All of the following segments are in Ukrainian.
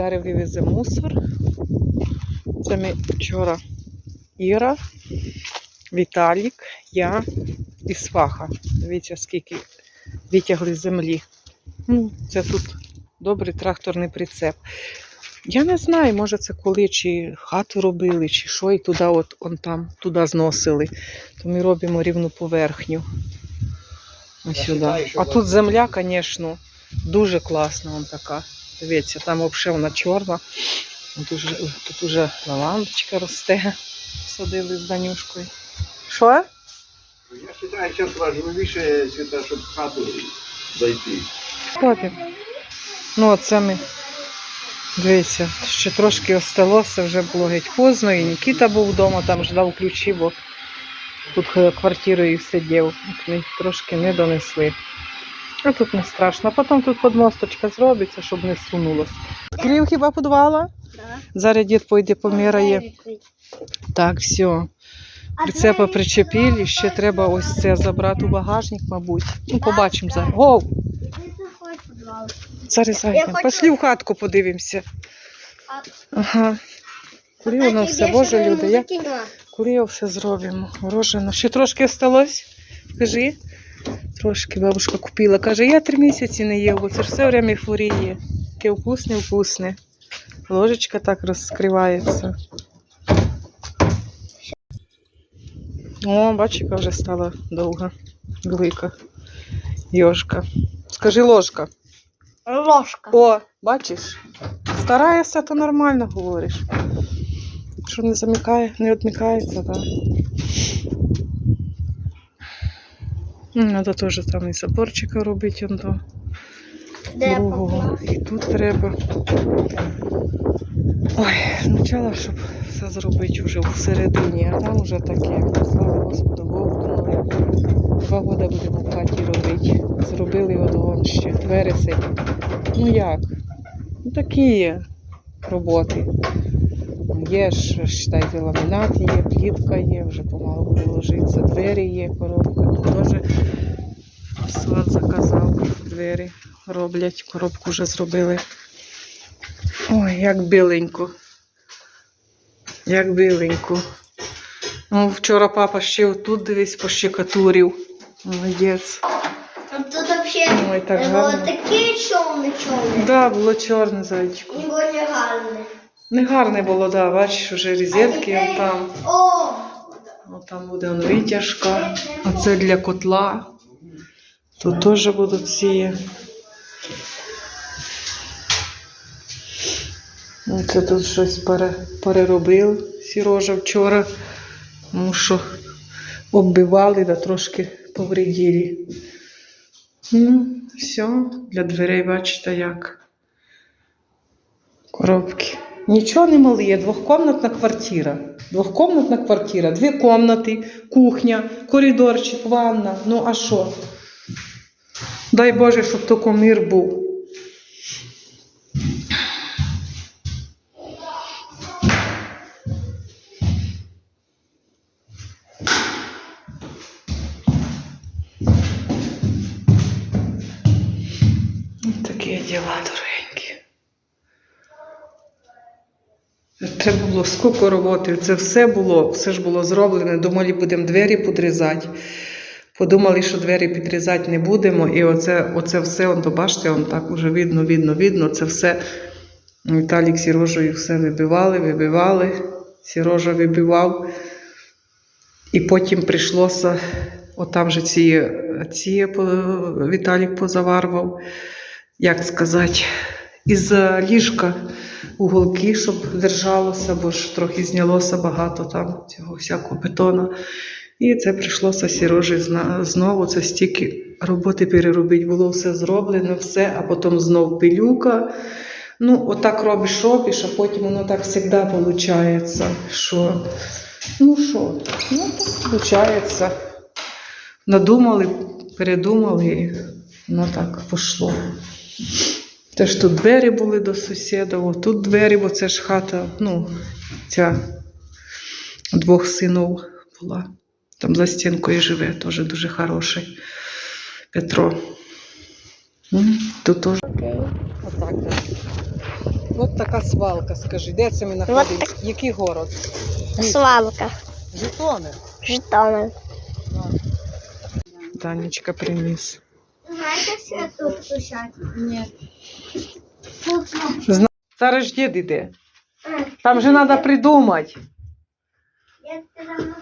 Зараз вивезе мусор. Це ми вчора Іра, Віталік, я і сваха. Дивіться, скільки витягли землі. Ну, це тут добрий тракторний прицеп. Я не знаю, може це коли чи хату робили, чи що, і туди, от он там, туди зносили. То ми робимо рівну поверхню. Ось сюди. А тут земля, звісно, дуже класна вон така. Дивіться, там вона чорна. Тут уже, тут уже лавандочка росте. Садили з Данюшкою. Що? Я вважаю, зараз важливіше світа, щоб в хату зайти. Хлопці. Ну, оце ми. Дивіться, ще трошки осталося, вже було геть поздно, і Нікіта був вдома, там ждав ключі, бо тут квартирою сидів. Трошки не донесли. А тут не страшно. Потім тут подмосточка зробиться, щоб не сунулося. Крів хіба подвала? Зараз дід пойде поміряє. Так, все. Прицепа причепили, ще треба ось це забрати у багажник, мабуть. Ну, побачимо зараз. Гоу! Зараз зайдемо. Пошли в хатку подивимося. Ага. Воно все, боже люди, я курі все зробимо. Морожено. Ще трошки осталось? Скажи. Трошки бабушка купила. Каже, я три місяці не їв, бо це ж все время хворіє. Таке вкусне, вкусне. Ложечка так розкривається. О, бач, яка вже стала довга, велика. Йошка. Скажи ложка. Ложка. О, бачиш? Стараєшся, то нормально говориш. Що не замикає, не відмикається, так. Треба теж там і заборчика робити он до другого. І тут треба. Ой, спочатку, щоб все зробити вже всередині, а там вже таке. Слава Господу Богу. Два роки будемо в хаті робити. Зробили от ще вересень. Ну як? Ну такі є роботи. Є ж, считайте, ламінат є, плітка є, вже помалу буде ложитися, двері є, коробка. Тут теж сват заказав двері роблять, коробку вже зробили. Ой, як біленько. Як біленько. Ну, вчора папа ще отут дивись пощекатурив. Молодець. Тут взагалі так було таке чорне чорне. Да, було чорне зайчику. Було не гарне. Не гарне було, да, бачиш, уже розетки там. Там буде он витяжка. А це для котла. Тут теж будуть ці. Це тут щось пере, переробив Сірожа вчора. Тому що оббивали да трошки повредили. Ну, все, для дверей бачите як. Коробки. Нічого не мали, є двохкомнатна квартира. Двохкомнатна квартира, дві комнати, кухня, коридорчик, ванна. Ну а що? Дай Боже, щоб тільки мир був. Такі діла дорогенькі. Треба було скільки роботи. Це все було, все ж було зроблене. Думали, будемо двері підрізати. Подумали, що двері підрізати не будемо. І оце, оце все, он, то бачите, он так уже видно, видно, видно. Це все Віталік з Сірожею все вибивали, вибивали. Сірожа вибивав. І потім прийшлося, отам же ці, ці Віталік позаварвав, як сказати, із ліжка уголки, щоб держалося, бо ж трохи знялося багато там цього всякого бетону. І це прийшлося Сірожі знову. Це стільки роботи переробити. Було все зроблено, все, а потім знов пилюка. Ну, отак робиш, робиш, а потім воно так завжди виходить, що ну що, ну так виходить. Надумали, передумали, і воно так пішло. Теж тут двері були до сусіда, тут двері, бо це ж хата, ну, ця двох синів була. Там за стінкою живе, теж дуже хороший Петро. Тут теж. Отак. От така свалка, скажи, де це ми знаходимо? Який город? Свалка. Житомир. Житомир. Танечка приніс. Знаєте, все тут пишать? Ні. Зна- Зараз ж дід іде. Там же треба придумати. Я сказав на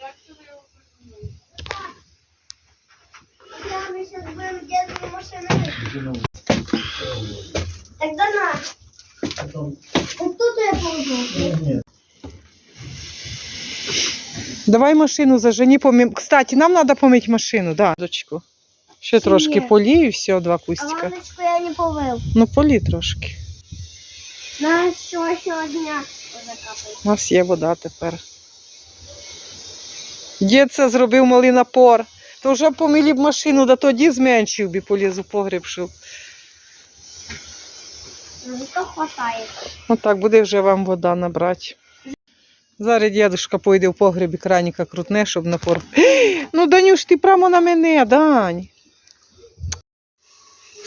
Я Я ми зараз будемо діти машини. Тогда на. Вот тут я положу. Давай машину зажені помім. Кстати, нам треба помити машину, да. Дочку. Ще трошки Ні. полію, все, два А кустика. ванночку я не повив. Ну, полі трошки. На що сьогодні закапаю. У нас є вода тепер. Дід це зробив малий напор. То вже помилі б машину, да тоді зменшив би поліз у погріб, щоб. Ну, то хватає. Отак буде вже вам вода набрати. Зараз дідушка пойде в погребі краніка крутне, щоб напор. Ну, Данюш, ти прямо на мене, Дань.